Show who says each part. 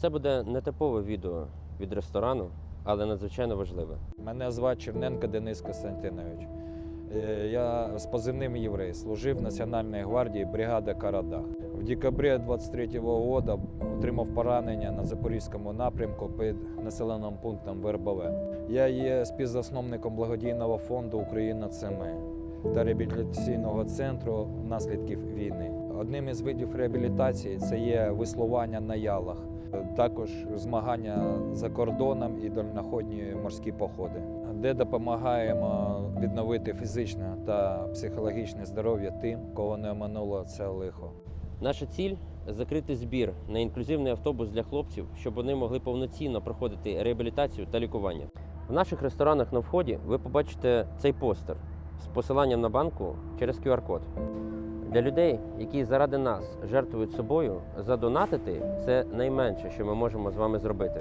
Speaker 1: Це буде не типове відео від ресторану, але надзвичайно важливе.
Speaker 2: Мене звати Черненко Денис Костянтинович. Е, Я з позивним єврей, служив в Національній гвардії бригада Карадах. В декабрі 23-го року отримав поранення на Запорізькому напрямку під населеним пунктом Вербове. Я є співзасновником благодійного фонду Україна це ми та реабілітаційного центру наслідків війни. Одним із видів реабілітації це є веслування на ялах, також змагання за кордоном і дальноходні морські походи, де допомагаємо відновити фізичне та психологічне здоров'я тим, кого не оминуло це лихо.
Speaker 1: Наша ціль закрити збір на інклюзивний автобус для хлопців, щоб вони могли повноцінно проходити реабілітацію та лікування. В наших ресторанах на вході ви побачите цей постер з посиланням на банку через QR-код. Для людей, які заради нас жертвують собою, задонатити це найменше, що ми можемо з вами зробити.